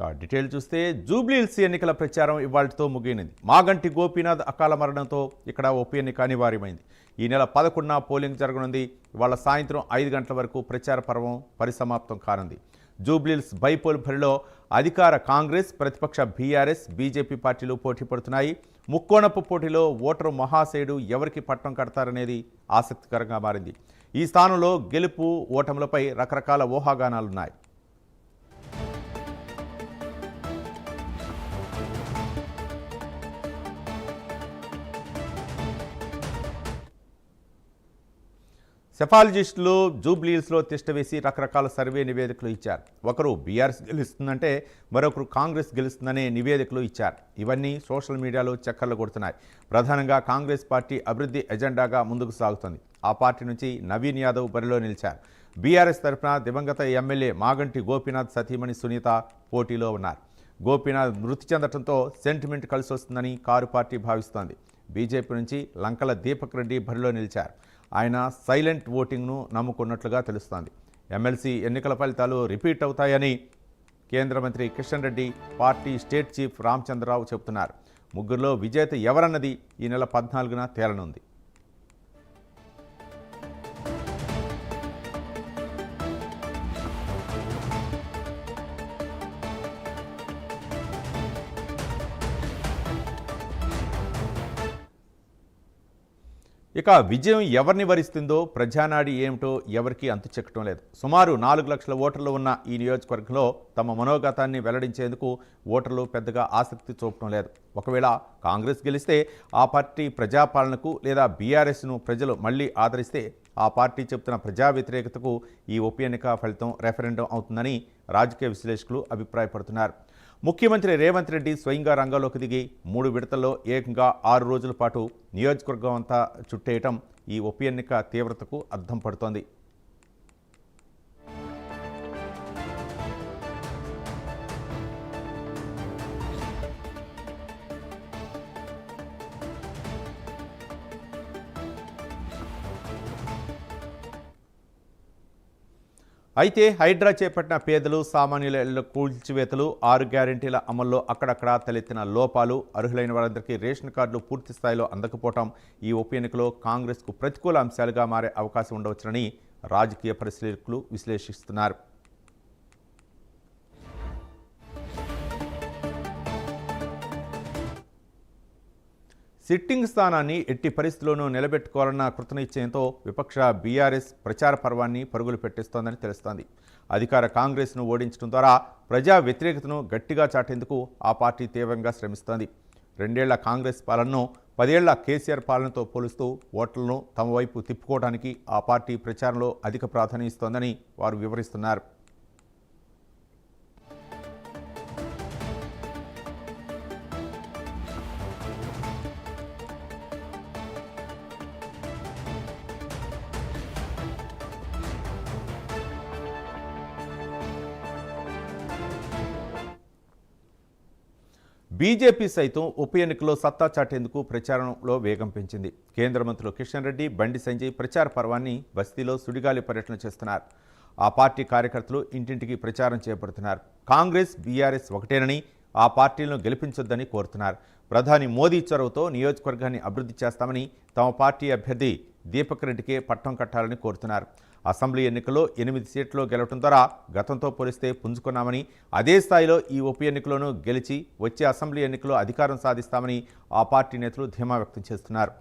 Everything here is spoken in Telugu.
డీటెయిల్ చూస్తే జూబ్లీహిల్స్ ఎన్నికల ప్రచారం ఇవాళతో ముగియనింది. మాగంటి గోపీనాథ్ అకాల మరణంతో ఇక్కడ ఉప ఎన్నిక అనివార్యమైంది. ఈ నెల పదకొండున పోలింగ్ జరగనుంది. ఇవాళ సాయంత్రం ఐదు గంటల వరకు ప్రచార పర్వం పరిసమాప్తం కానుంది. జూబ్లీహిల్స్ బైపోల్ బరిలో అధికార కాంగ్రెస్ ప్రతిపక్ష బీఆర్ఎస్ బీజేపీ పార్టీలు పోటీ పడుతున్నాయి. ముక్కోణపు పోటీలో ఓటరు మహాశయుడు ఎవరికి పట్టం కడతారనేది ఆసక్తికరంగా మారింది. ఈ స్థానంలో గెలుపు ఓటములపై రకరకాల ఊహాగానాలున్నాయి. సెఫాలజిస్టులు జూబ్లీహిల్స్లో తిష్టవేసి రకరకాల సర్వే నివేదికలు ఇచ్చారు. ఒకరు బీఆర్ఎస్ గెలుస్తుందంటే మరొకరు కాంగ్రెస్ గెలుస్తుందనే నివేదికలు ఇచ్చారు. ఇవన్నీ సోషల్ మీడియాలో చక్కర్లు కొడుతున్నాయి. ప్రధానంగా కాంగ్రెస్ పార్టీ అభివృద్ధి ఎజెండాగా ముందుకు సాగుతుంది. ఆ పార్టీ నుంచి నవీన్ యాదవ్ బరిలో నిలిచారు. బీఆర్ఎస్ తరఫున దివంగత ఎమ్మెల్యే మాగంటి గోపీనాథ్ సతీమణి సునీత పోటీలో ఉన్నారు. గోపీనాథ్ మృతి చెందడంతో సెంటిమెంట్ కలిసి వస్తుందని కారు పార్టీ భావిస్తోంది. బీజేపీ నుంచి లంకల దీపక్ రెడ్డి బరిలో నిలిచారు. ఆయన సైలెంట్ ఓటింగ్ను నమ్ముకున్నట్లుగా తెలుస్తోంది. ఎమ్మెల్సీ ఎన్నికల ఫలితాలు రిపీట్ అవుతాయని కేంద్ర మంత్రి Kishan Reddy party state chief Ramachandra Rao చెబుతున్నారు. ముగ్గురులో విజేత ఎవరన్నది ఈ నెల పద్నాలుగున తేలనుంది. ఇక విజయం ఎవరిని వరిస్తుందో ప్రజానాడి ఏమిటో ఎవరికీ అంతు చెక్కటం లేదు. సుమారు నాలుగు లక్షల ఓటర్లు ఉన్న ఈ నియోజకవర్గంలో తమ మనోగతాన్ని వెల్లడించేందుకు ఓటర్లు పెద్దగా ఆసక్తి చూపటం లేదు. ఒకవేళ కాంగ్రెస్ గెలిస్తే ఆ పార్టీ ప్రజాపాలనకు లేదా బీఆర్ఎస్ను ప్రజలు మళ్ళీ ఆదరిస్తే ఆ పార్టీ చెబుతున్న ప్రజా వ్యతిరేకతకు ఈ ఉప ఎన్నిక ఫలితం రెఫరెండం అవుతుందని రాజకీయ విశ్లేషకులు అభిప్రాయపడుతున్నారు. ముఖ్యమంత్రి రేవంత్ రెడ్డి స్వయంగా రంగంలోకి దిగి మూడు విడతల్లో ఏకంగా ఆరు రోజుల పాటు నియోజకవర్గం అంతా చుట్టేయటం ఈ ఉప ఎన్నిక తీవ్రతకు అద్దం పడుతోంది. అయితే హైడ్రా చేపట్టిన పేదలు సామాన్యుల ఇళ్ళ కూల్చివేతలు ఆరు గ్యారెంటీల అమల్లో అక్కడక్కడ తలెత్తిన లోపాలు. అర్హులైన వారందరికీ రేషన్ కార్డులు పూర్తి స్థాయిలో అందకపోవటం ఈ ఉప ఎన్నికలో కాంగ్రెస్కు ప్రతికూల అంశాలుగా మారే అవకాశం ఉండవచ్చునని రాజకీయ పరిశీలకులు విశ్లేషిస్తున్నారు. సిట్టింగ్ స్థానాన్ని ఎట్టి పరిస్థితుల్లోనూ నిలబెట్టుకోవాలన్న కృతనిశ్చయంతో విపక్ష బీఆర్ఎస్ ప్రచార పర్వాన్ని పరుగులు పెట్టిస్తోందని తెలుస్తోంది. అధికార కాంగ్రెస్ను ఓడించడం ద్వారా ప్రజా వ్యతిరేకతను గట్టిగా చాటేందుకు ఆ పార్టీ తీవ్రంగా శ్రమిస్తోంది. రెండేళ్ళ కాంగ్రెస్ పాలనను పదేళ్ళ కేసీఆర్ పాలనతో పోలుస్తూ ఓట్లను తమ వైపు తిప్పుకోవడానికి ఆ పార్టీ ప్రచారంలో అధిక ప్రాధాన్యం ఇస్తోందని వారు వివరిస్తున్నారు. బీజేపీ సైతం ఉప ఎన్నికలో సత్తా చాటేందుకు ప్రచారంలో వేగం పెంచింది. కేంద్ర మంత్రులు కిషన్ రెడ్డి బండి సంజయ్ ప్రచార పర్వాన్ని బస్తీలో సుడిగాలి పర్యటన చేస్తున్నారు. ఆ పార్టీ కార్యకర్తలు ఇంటింటికి ప్రచారం చేపడుతున్నారు. కాంగ్రెస్ బీఆర్ఎస్ ఒకటేనని ఆ పార్టీలను గెలిపించొద్దని కోరుతున్నారు. ప్రధాని మోదీ చొరవతో నియోజకవర్గాన్ని అభివృద్ధి చేస్తామని తమ పార్టీ అభ్యర్థి దీపక్ రెడ్డికే పట్టం కట్టాలని కోరుతున్నారు. అసెంబ్లీ ఎన్నికల్లో ఎనిమిది సీట్లు గెలవడం ద్వారా గతంతో పోలిస్తే పుంజుకున్నామని అదే స్థాయిలో ఈ ఉప ఎన్నికలోనూ గెలిచి వచ్చే అసెంబ్లీ ఎన్నికల్లో అధికారం సాధిస్తామని ఆ పార్టీ నేతలు ధీమా వ్యక్తం చేస్తున్నారు.